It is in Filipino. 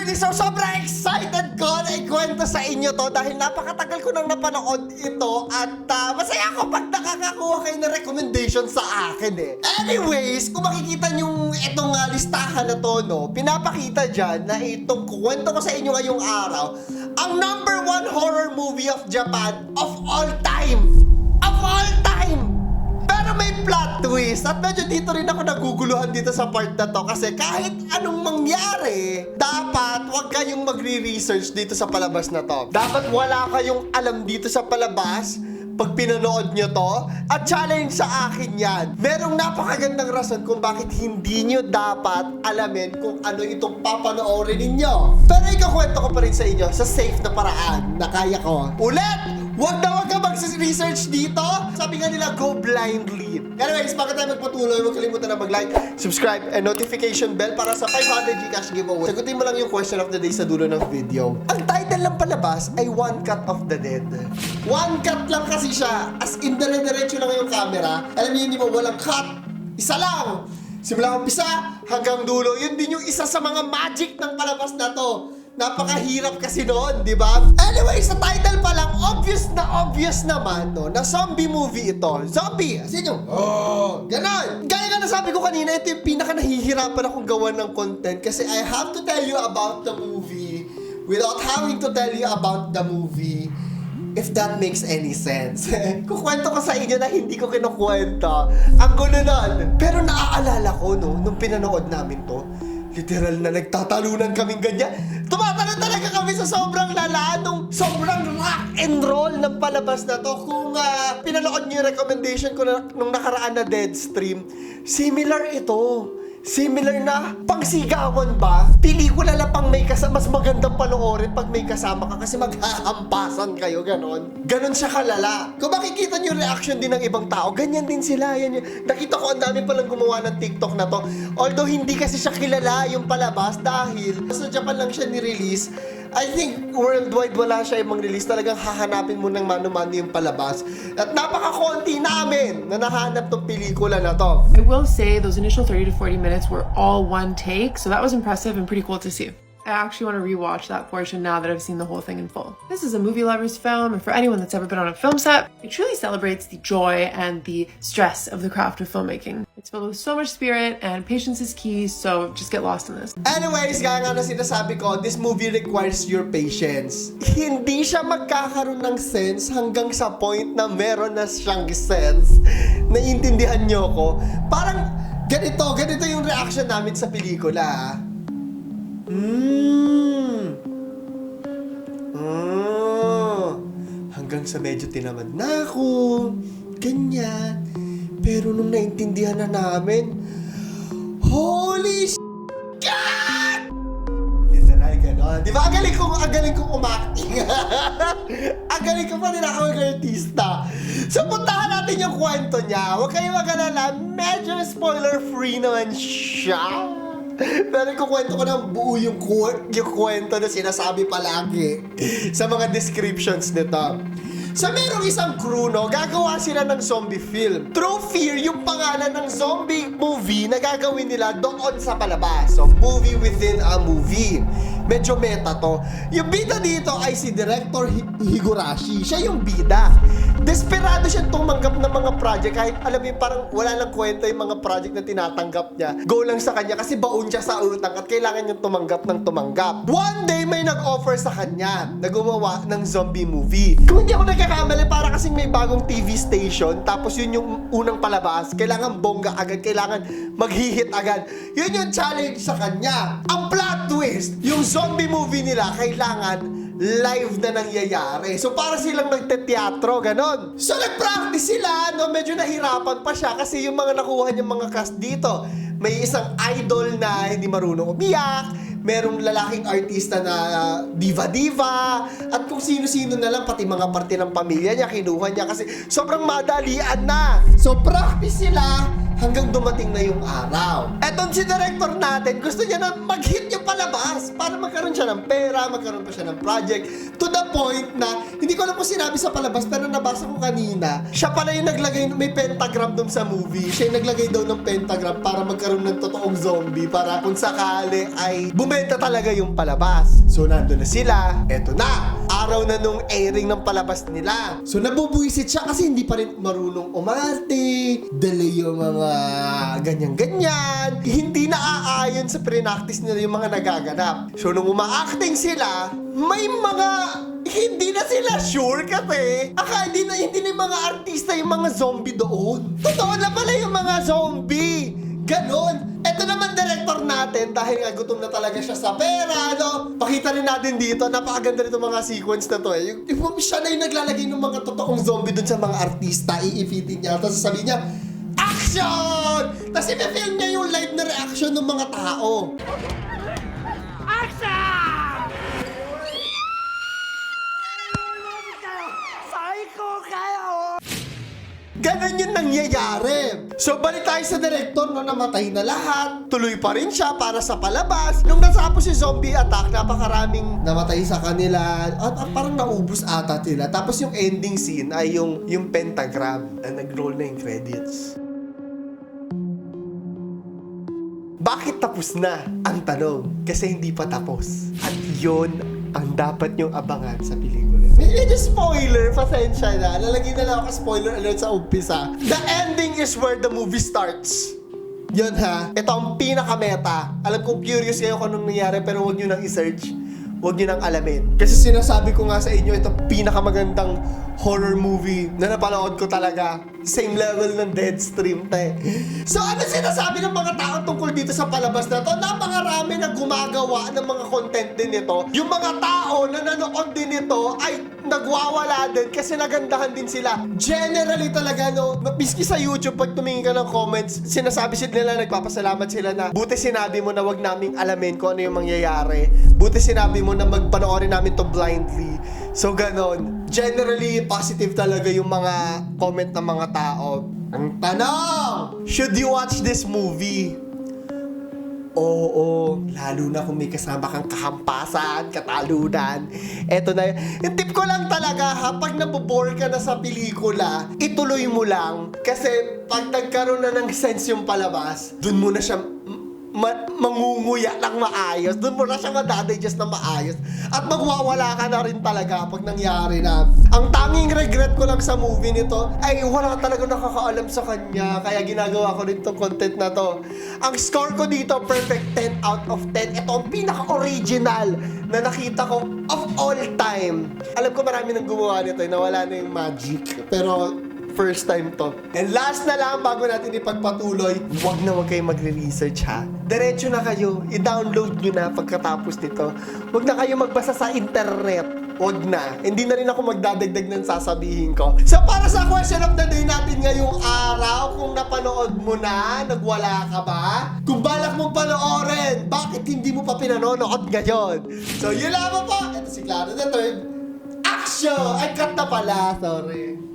Really, so sobrang excited ko na ikwento sa inyo to dahil napakatagal ko nang napanood ito at ah, masaya ako pag nakakakuha kayo ng recommendation sa akin eh. Anyways, kung makikita nyo itong ah, listahan na to, no, pinapakita dyan na itong kukwento ko sa inyo ngayong araw, ang number one horror movie of Japan of all time. May plot twist at medyo dito rin ako naguguluhan dito sa part na to kasi kahit anong mangyari, dapat wag kayong magre-research dito sa palabas na to. Dapat wala kayong alam dito sa palabas pag pinanood nyo to at challenge sa akin yan. Merong napakagandang rason kung bakit hindi nyo dapat alamin kung ano itong papanoorin ninyo. Pero ikakwento ko pa rin sa inyo sa safe na paraan na kaya ko. Ulit! Huwag na huwag ka mag-research dito. Sabi nga nila, go blindly. Anyways, bakit tayo magpatuloy, huwag kalimutan na mag-like, subscribe, and notification bell para sa 500 Gcash giveaway. Sagutin mo lang yung question of the day sa dulo ng video. Ang title ng palabas ay One Cut of the Dead. One cut lang kasi siya. As in, dire-diretso lang yung camera. Alam niyo, hindi mo walang cut. Isa lang. Simula umpisa hanggang dulo. Yun din yung isa sa mga magic ng palabas na to. Napakahirap kasi noon, di ba? Anyway, sa title pa lang, obvious na obvious naman, no, na zombie movie ito. Zombie! As in yung, oh, ganon. Gaya nga nasabi ko kanina, ito yung pinaka nahihirapan akong gawan ng content kasi I have to tell you about the movie without having to tell you about the movie if that makes any sense. Kukwento ko sa inyo na hindi ko kinukwento. Ang gulo nun. Pero naaalala ko, no, nung pinanood namin to, literal na nagtatalunan kaming ganyan. Tumatalon talaga kami sa sobrang lala nung sobrang rock and roll ng palabas na to. Kung ah, pinanood niyo yung recommendation ko na, nung nakaraan na dead stream, similar ito. Similar na pangsigawan ba? Pelikula lang pang may kasama, mas magandang panoorin pag may kasama ka kasi maghahampasan kayo, ganon. Ganon siya kalala. Kung makikita niyo reaction din ng ibang tao, ganyan din sila. Yan, yun. Nakita ko ang dami palang gumawa ng TikTok na to. Although hindi kasi siya kilala yung palabas dahil sa Japan lang siya ni-release. I think worldwide wala siya ibang release. Talagang hahanapin mo ng mano-mano yung palabas. At napaka-konti namin na nahanap tong pelikula na to. I will say those initial 30 to 40 minutes were all one take, so that was impressive and pretty cool to see. I actually want to rewatch that portion now that I've seen the whole thing in full. This is a movie lover's film, and for anyone that's ever been on a film set, it truly celebrates the joy and the stress of the craft of filmmaking. It's filled with so much spirit, and patience is key, so just get lost in this. Anyways, gaya nga na sinasabi ko, this movie requires your patience. Hindi siya magkakaroon ng sense hanggang sa point na meron na siyang sense. Naiintindihan niyo ko? Parang ganito, ganito yung reaction namin sa pelikula. Ah. Hmm. Ah. Hanggang sa medyo tinamad na ako. Ganyan. Pero nung naintindihan na namin, Holy sh**! Gano'n. Di ba? Ang galing kong, ang galing kong umakting. ang galing ko pa rin ako mag artista. So, puntahan natin yung kwento niya. Huwag kayong mag-alala. Medyo spoiler-free naman siya. Pero kukwento ko ng buo yung, ku- yung kwento na sinasabi palagi sa mga descriptions nito. Sa merong isang crew, no, gagawa sila ng zombie film. True Fear, yung pangalan ng zombie movie na gagawin nila doon sa palabas. So, movie within a movie. Medyo meta to. Yung bida dito ay si Director Hi- Higurashi. Siya yung bida. Desperado siya tumanggap ng mga project kahit alam mo parang wala lang kwenta yung mga project na tinatanggap niya. Go lang sa kanya kasi baon siya sa utang at kailangan niyang tumanggap ng tumanggap. One day may nag-offer sa kanya na gumawa ng zombie movie. Kung hindi ako nagkakamali, para kasing may bagong TV station tapos yun yung unang palabas. Kailangan bongga agad, kailangan maghihit agad. Yun yung challenge sa kanya. Ang plot twist, yung zombie movie nila kailangan live na nangyayari. So, para silang nagteteatro, ganon. So, nag-practice sila, no? Medyo nahirapan pa siya kasi yung mga nakuha niyang mga cast dito, may isang idol na hindi marunong umiyak, merong lalaking artista na uh, diva-diva, at kung sino-sino na lang, pati mga parte ng pamilya niya, kinuha niya kasi sobrang madalian na. So, practice sila hanggang dumating na yung araw. Etong si director natin, gusto niya na mag-hit yung palabas para magkaroon siya ng pera, magkaroon pa siya ng project. To the point na, hindi ko alam kung sinabi sa palabas, pero nabasa ko kanina, siya pala yung naglagay, may pentagram dun sa movie. Siya yung naglagay daw ng pentagram para magkaroon ng totoong zombie, para kung sakali ay bumenta talaga yung palabas. So, nandun na sila. Eto na, araw na nung airing ng palabas nila. So, nabubuisit siya kasi hindi pa rin marunong umarte, delay yung mga ganyan-ganyan. Hindi naaayon sa pre-practice nila yung mga nagaganap. So, nung uma-acting sila, may mga hindi na sila sure kasi aka hindi na hindi na yung mga artista yung mga zombie doon. Totoo na pala yung mga zombie. Ganon. Director natin dahil nga gutom na talaga siya sa pera, no? Pakita rin natin dito, napakaganda nito mga sequence na to eh. Yung, yung siya na yung naglalagay ng mga totoong zombie dun sa mga artista, iipitin niya. Tapos sasabihin niya, Action! Tapos i-film niya yung live na reaction ng mga tao. Yung nangyayari. So, balik tayo sa director no, namatay na lahat. Tuloy pa rin siya para sa palabas. Nung natapos si zombie attack, napakaraming namatay sa kanila. At, at parang naubos ata sila. Tapos yung ending scene ay yung, yung pentagram na nag-roll na yung credits. Bakit tapos na? Ang tanong. Kasi hindi pa tapos. At yun ang dapat nyong abangan sa pelikula. Medyo spoiler, pasensya na. Lalagay na lang ako spoiler alert sa umpisa. The ending is where the movie starts. Yun ha. Ito ang pinaka-meta. Alam kong curious kayo kung anong nangyari pero huwag nyo nang i-search. Huwag nyo nang alamin. Kasi sinasabi ko nga sa inyo, ito pinakamagandang horror movie na napanood ko talaga. Same level ng Deadstream, te. So ano sinasabi ng mga tao tungkol dito sa palabas na to? Napakarami na gumagawa ng mga content din nito. Yung mga tao na nanood din nito ay nagwawala din kasi nagandahan din sila. Generally talaga, no, miski sa YouTube, pag tumingin ka ng comments, sinasabi sila nila, nagpapasalamat sila na buti sinabi mo na wag naming alamin kung ano yung mangyayari. Buti sinabi mo na magpanoorin namin to blindly. So, ganon. Generally, positive talaga yung mga comment ng mga tao. Ang tanong! Should you watch this movie? Oo, lalo na kung may kasama kang kahampasan, katalunan. Eto na, yung tip ko lang talaga ha, pag nabobore ka na sa pelikula, ituloy mo lang. Kasi pag nagkaroon na ng sense yung palabas, dun mo na siya ma- mangunguya ng maayos. Doon mo na siya madadigest na maayos. At magwawala ka na rin talaga pag nangyari na. Ang tanging regret ko lang sa movie nito ay wala talaga nakakaalam sa kanya. Kaya ginagawa ko rin tong content na to. Ang score ko dito, perfect 10 out of 10. Ito ang pinaka-original na nakita ko of all time. Alam ko marami nang gumawa nito, eh, nawala na yung magic. Pero first time to. And last na lang, bago natin ipagpatuloy, huwag na huwag kayo magre-research ha. Diretso na kayo, i-download nyo na pagkatapos nito. Huwag na kayo magbasa sa internet. Huwag na. Hindi na rin ako magdadagdag ng sasabihin ko. So para sa question of the day natin ngayong araw, kung napanood mo na, nagwala ka ba? Kung balak mong panoorin, bakit hindi mo pa pinanonood ngayon? So yun lamang po. Ito si Clara the Third. Action! Ay, cut na pala. Sorry.